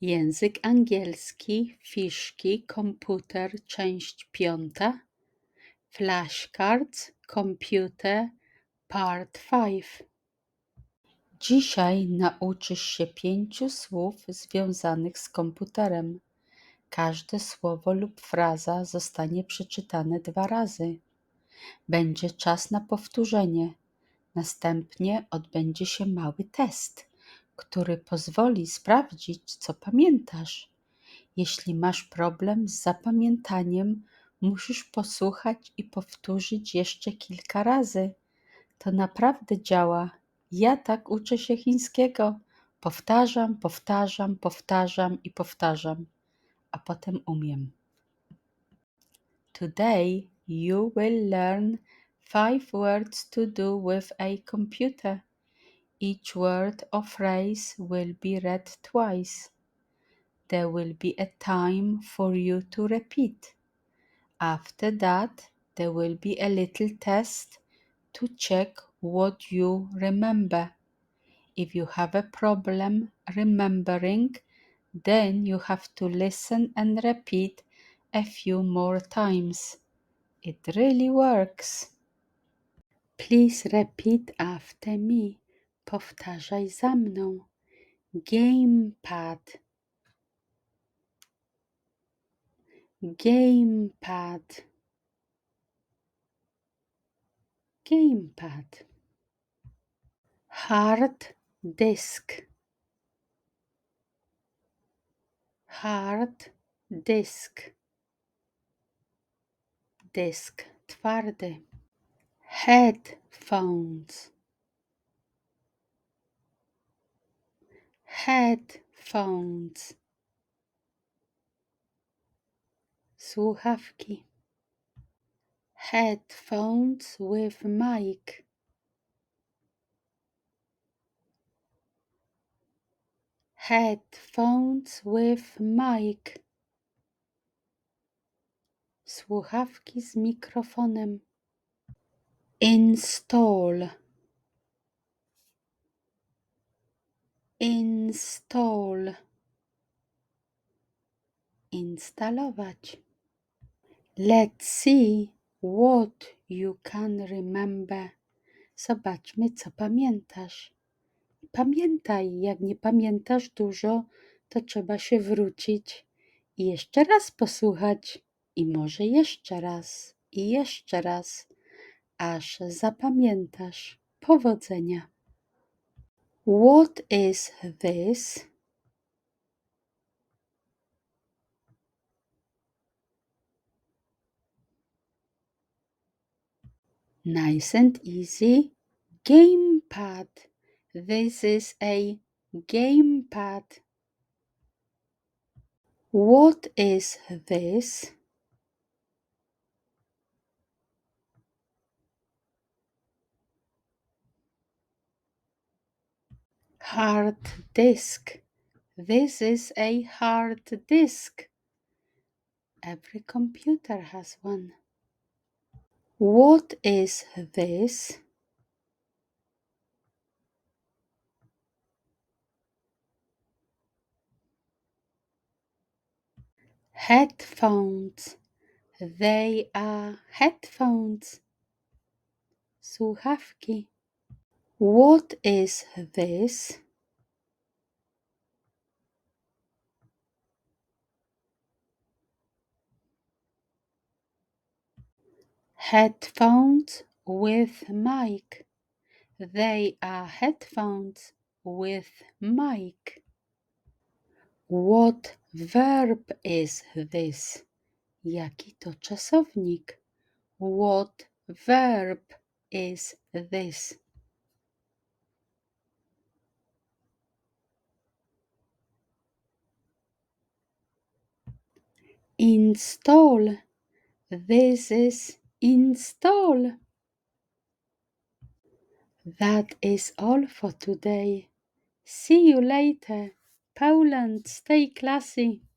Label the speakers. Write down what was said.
Speaker 1: Język angielski, fiszki, komputer, część piąta. Flashcards, computer, part 5. Dzisiaj nauczysz się pięciu słów związanych z komputerem. Każde słowo lub fraza zostanie przeczytane dwa razy. Będzie czas na powtórzenie. Następnie odbędzie się mały test, który pozwoli sprawdzić, co pamiętasz. Jeśli masz problem z zapamiętaniem, musisz posłuchać i powtórzyć jeszcze kilka razy. To naprawdę działa. Ja tak uczę się chińskiego. Powtarzam, powtarzam, powtarzam i powtarzam, a potem umiem. Today you will learn five words to do with a computer. Each word or phrase will be read twice. There will be a time for you to repeat. After that, there will be a little test to check what you remember. If you have a problem remembering, then you have to listen and repeat a few more times. It really works. Please repeat after me. Powtarzaj za mną. Gamepad. Gamepad. Gamepad. Hard disk. Hard disk. Dysk twardy. Headphones. Headphones. Słuchawki. Headphones with mic. Headphones with mic. Słuchawki z mikrofonem. Install. Install. Instalować. Let's see what you can remember. Zobaczmy, co pamiętasz. Pamiętaj, jak nie pamiętasz dużo, to trzeba się wrócić i jeszcze raz posłuchać, i może jeszcze raz, i jeszcze raz, aż zapamiętasz. Powodzenia. What is this? Nice and easy. Gamepad. This is a gamepad. What is this? Hard disk. This is a hard disk. Every computer has one. What is this? Headphones. They are headphones. Słuchawki. What is this? Headphones with mic. They are headphones with mic. What verb is this? Jaki to czasownik? What verb is this? Install. This is install. That is all for today. See you later. Poland, stay classy.